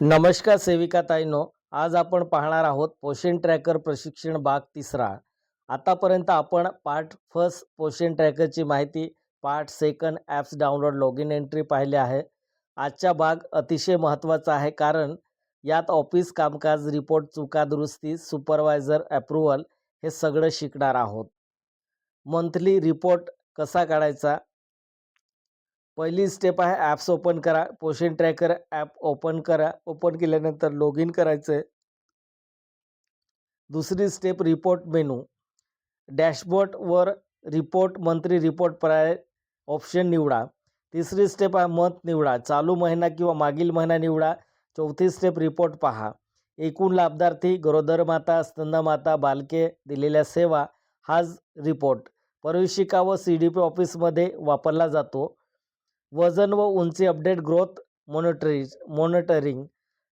नमस्कार सेविका ताईनो आज आपण पाहणार आहोत पोषण ट्रॅकर प्रशिक्षण भाग तिसरा. आतापर्यंत आपण पार्ट फर्स्ट पोषण ट्रॅकरची माहिती part second apps download log in entry पाहिली आहे. आजचा भाग अतिशय महत्त्वाचा आहे कारण यात ऑफिस कामकाज रिपोर्ट चुका दुरुस्ती सुपरवायझर अप्रुव्हल हे सगळं शिकणार आहोत. मंथली रिपोर्ट कसा काढायचा पहिली स्टेप आहे ॲप्स ओपन करा पोषण ट्रॅकर ॲप ओपन करा ओपन केल्यानंतर लॉग इन करायचं आहे दुसरी स्टेप रिपोर्ट मेनू डॅशबोर्डवर रिपोर्ट मंथली रिपोर्ट पर्याय ऑप्शन निवडा. तिसरी स्टेप आहे मंथ निवडा. चालू महिना किंवा मागील महिना निवडा. चौथी स्टेप रिपोर्ट पहा. एकूण लाभार्थी गरोदर माता स्तनमाता बालके दिलेल्या सेवा हाच रिपोर्ट प्रवेशिका व सी डी पी ऑफिसमध्ये वापरला जातो. वजन व उंची अपडेट ग्रोथ मॉनिटरीज मॉनिटरिंग.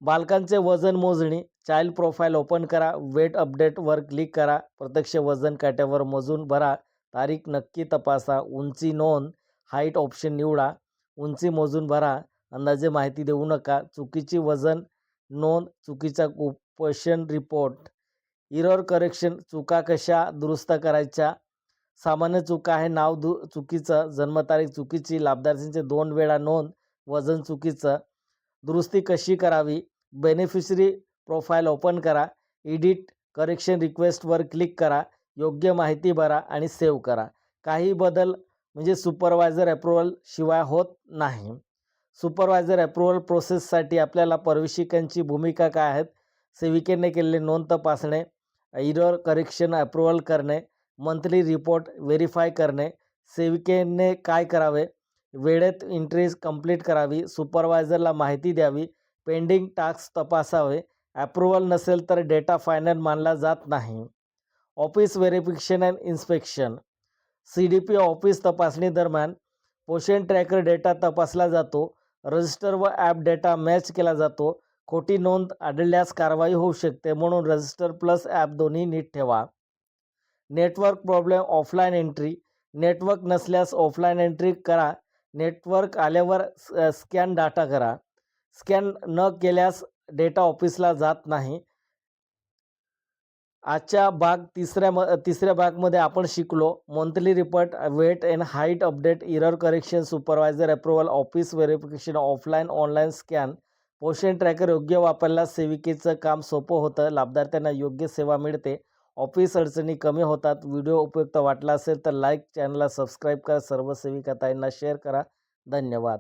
बालकांचे वजन मोजणी चाइल्ड प्रोफाईल ओपन करा वेट अपडेटवर क्लिक करा प्रत्यक्ष वजन काट्यावर मोजून भरा तारीख नक्की तपासा उंची नोंद हाईट ऑप्शन निवडा उंची मोजून भरा अंदाजे माहिती देऊ नका चुकीची वजन नोंद चुकीचा कुपोषण रिपोर्ट. इरर करेक्शन चुका कशा दुरुस्त करायच्या सामान्य चुका आहे. नाव दु चुकीचं. जन्मतारीख चुकीची. लाभार्थींचे दोन वेळा नोंद. वजन चुकीचं. दुरुस्ती कशी करावी? बेनिफिशरी प्रोफाईल ओपन करा. एडिट करेक्शन रिक्वेस्टवर क्लिक करा. योग्य माहिती भरा आणि सेव्ह करा. काही बदल म्हणजे सुपरवायझर अप्रुव्हल शिवाय होत नाही. सुपरवायझर अप्रुव्हल प्रोसेससाठी आपल्याला परविशिकांची भूमिका काय आहेत? सेविकेने केलेले नोंद तपासणे. इरर करेक्शन अप्रुव्हल करणे. मंथली रिपोर्ट व्हेरीफाय करणे. सेविकेने काय करावे? वेळेत इंट्रीज कंप्लीट करावी. सुपरवायझरला माहिती द्यावी. पेंडिंग टास्क तपासावे. ॲप्रुव्हल नसेल तर डेटा फायनल मानला जात नाही. Office verification and inspection. C D P office तपासणी दरम्यान पोषण ट्रॅकर डेटा तपासला जातो. रजिस्टर व ॲप डेटा मॅच केला जातो. खोटी नोंद आढळल्यास कारवाई होऊ शकते म्हणून रजिस्टर प्लस ॲप दोन्ही नीट ठेवा. Network problem offline entry. Network नसल्यास ऑफलाईन एंट्री करा. नेटवर्क आल्यावर स्कॅन डाटा करा. स्कॅन न केल्यास डेटा ऑफिसला जात नाही. आजच्या भाग तिसऱ्या म तिसऱ्या भागमध्ये आपण शिकलो. Monthly report weight and height update error correction supervisor approval office verification offline online scan. Poshan tracker योग्य वापरल्यास सेविकेचं काम सोपं होतं. लाभार्थ्यांना योग्य सेवा मिळते. ऑफिस अडचणी कमी होतात. व्हिडिओ उपयुक्त वाटला असेल तर लाईक चॅनलला सबस्क्राईब करा. सर्व सेविकाताईंना शेअर करा. धन्यवाद.